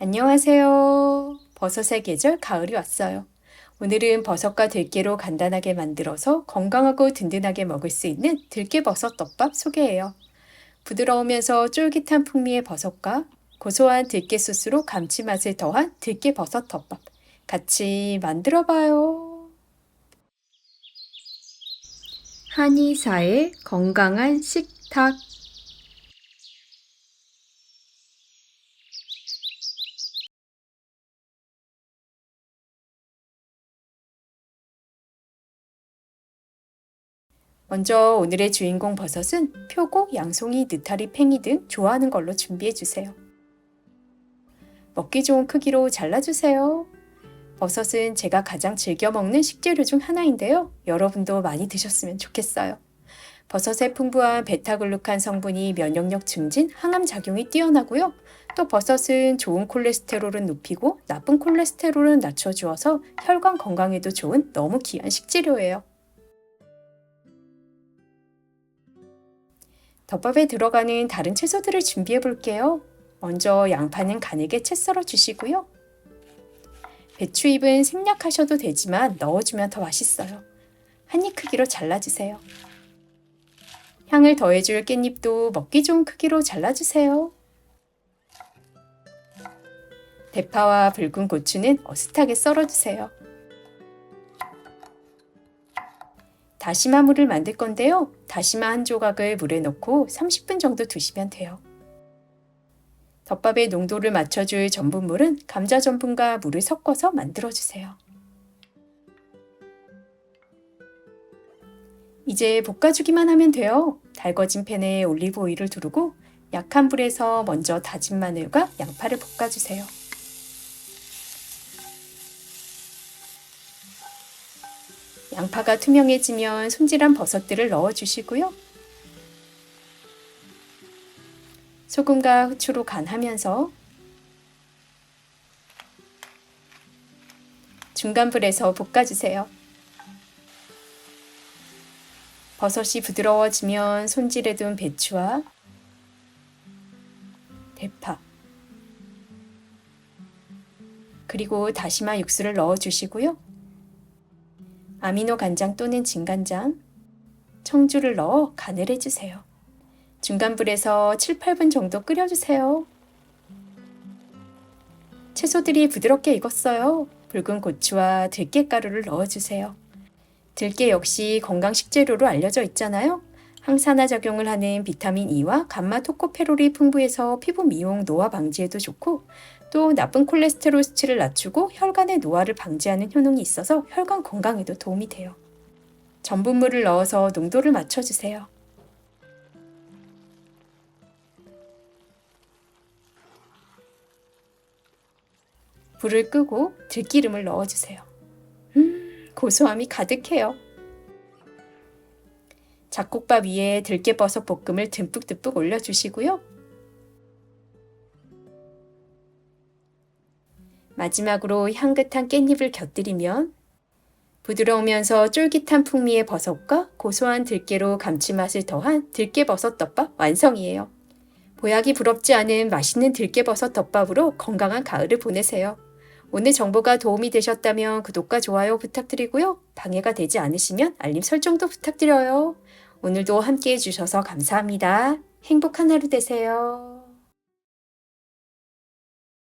안녕하세요. 버섯의 계절 가을이 왔어요. 오늘은 버섯과 들깨로 간단하게 만들어서 건강하고 든든하게 먹을 수 있는 들깨버섯 떡밥 소개해요. 부드러우면서 쫄깃한 풍미의 버섯과 고소한 들깨 소스로 감칠맛을 더한 들깨버섯 떡밥 같이 만들어 봐요. 한의사의 건강한 식탁 먼저 오늘의 주인공 버섯은 표고, 양송이, 느타리, 팽이 등 좋아하는 걸로 준비해 주세요. 먹기 좋은 크기로 잘라주세요. 버섯은 제가 가장 즐겨 먹는 식재료 중 하나인데요. 여러분도 많이 드셨으면 좋겠어요. 버섯의 풍부한 베타글루칸 성분이 면역력 증진, 항암 작용이 뛰어나고요. 또 버섯은 좋은 콜레스테롤은 높이고 나쁜 콜레스테롤은 낮춰주어서 혈관 건강에도 좋은 너무 귀한 식재료예요. 덮밥에 들어가는 다른 채소들을 준비해 볼게요. 먼저 양파는 가늘게 채 썰어 주시고요. 배추잎은 생략하셔도 되지만 넣어주면 더 맛있어요. 한 입 크기로 잘라주세요. 향을 더해줄 깻잎도 먹기 좋은 크기로 잘라주세요. 대파와 붉은 고추는 어슷하게 썰어주세요. 다시마 물을 만들 건데요. 다시마 한 조각을 물에 넣고 30분 정도 두시면 돼요. 덮밥의 농도를 맞춰줄 전분물은 감자 전분과 물을 섞어서 만들어주세요. 이제 볶아주기만 하면 돼요. 달궈진 팬에 올리브 오일을 두르고 약한 불에서 먼저 다진 마늘과 양파를 볶아주세요. 양파가 투명해지면 손질한 버섯들을 넣어 주시고요. 소금과 후추로 간하면서 중간 불에서 볶아주세요. 버섯이 부드러워지면 손질해둔 배추와 대파 그리고 다시마 육수를 넣어주시고요. 아미노 간장 또는 진간장, 청주를 넣어 간을 해주세요. 중간 불에서 7, 8분 정도 끓여주세요. 채소들이 부드럽게 익었어요. 붉은 고추와 들깨가루를 넣어주세요. 들깨 역시 건강 식재료로 알려져 있잖아요. 항산화 작용을 하는 비타민 E와 감마 토코페롤이 풍부해서 피부 미용, 노화 방지에도 좋고 또 나쁜 콜레스테롤 수치를 낮추고 혈관의 노화를 방지하는 효능이 있어서 혈관 건강에도 도움이 돼요. 전분물을 넣어서 농도를 맞춰주세요. 불을 끄고 들기름을 넣어주세요. 음, 고소함이 가득해요. 잡곡밥 위에 들깨버섯 볶음을 듬뿍듬뿍 올려주시고요. 마지막으로 향긋한 깻잎을 곁들이면 부드러우면서 쫄깃한 풍미의 버섯과 고소한 들깨로 감칠맛을 더한 들깨버섯 덮밥 완성이에요. 보약이 부럽지 않은 맛있는 들깨버섯 덮밥으로 건강한 가을을 보내세요. 오늘 정보가 도움이 되셨다면 구독과 좋아요 부탁드리고요. 방해가 되지 않으시면 알림 설정도 부탁드려요. 오늘도 함께 해주셔서 감사합니다. 행복한 하루 되세요.